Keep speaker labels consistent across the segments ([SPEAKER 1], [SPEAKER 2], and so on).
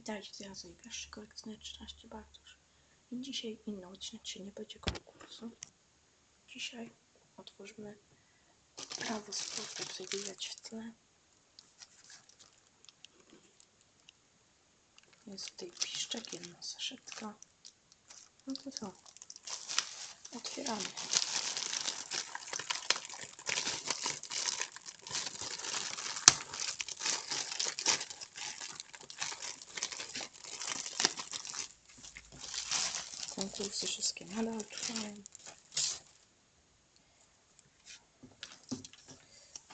[SPEAKER 1] Witajcie, ja Zajpiaszczy, korekcyjny 13 Bartusz. I dzisiaj inny odcinek, dzisiaj nie będzie konkursu. Dzisiaj otworzymy prawo sportu, tutaj widać w tle. Jest tutaj piszczek, jedna saszetka. No to co? Otwieramy. Konkursy wszystkie nadal trwają.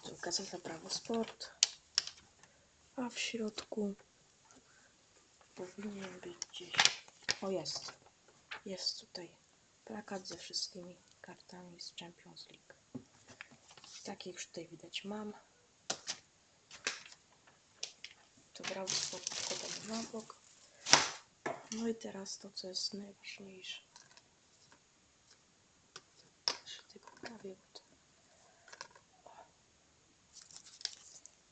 [SPEAKER 1] Tu gazeta Prawo Sport. A w środku powinien być gdzieś. O jest. Jest tutaj plakat ze wszystkimi kartami z Champions League. Takie już tutaj widać mam. To Prawo Sport wkładamy na bok. No i teraz to, co jest najważniejsze. Jeszcze tylko prawie. O.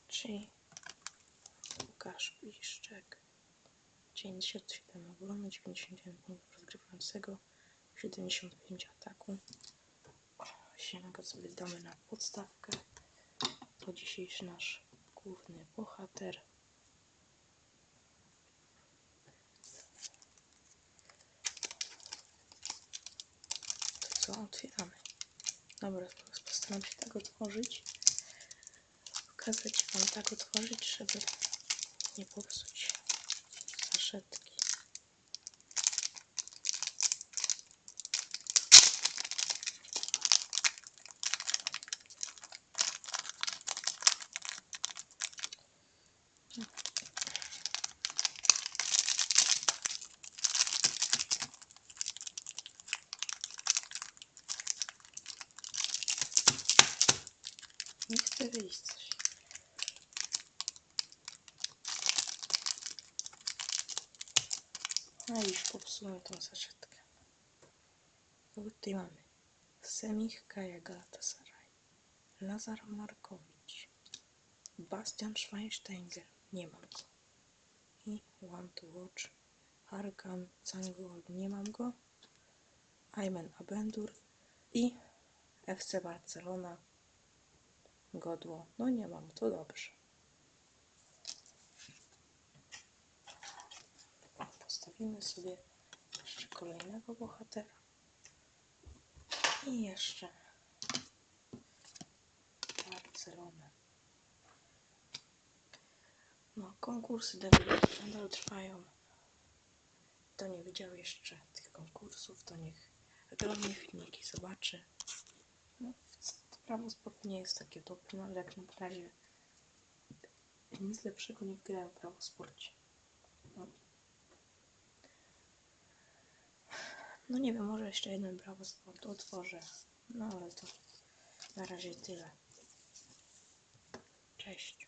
[SPEAKER 1] Czyli Łukasz Piszczek. 97 obrony, 91 punktów rozgrywającego, 75 ataku. Się go sobie damy na podstawkę. To dzisiejszy nasz główny bohater. To otwieramy. Dobra, postaram się tak otworzyć. Pokazać wam tak otworzyć, żeby nie popsuć Nie chce wyjść coś. No i już popsułem tą saszetkę. Bo tutaj mamy Semich Kaja Galatasaray, Lazar Markowicz, Bastian Schweinsteiger, nie mam go. I One to Watch, Arkan Cangol, nie mam go. Ayman Abendur i FC Barcelona, Godło, no nie mam, to dobrze. Postawimy sobie jeszcze kolejnego bohatera. I jeszcze Barcelonę. No, konkursy nadal trwają. Kto nie widział jeszcze tych konkursów, to niech oglądnie filmiki zobaczy. No, prawo sport nie jest takie dobre, no ale jak na razie nic lepszego nie wygrałem w prawo sporcie. No. no nie wiem, może jeszcze jeden prawo sport otworzę. No ale to na razie tyle. Cześć.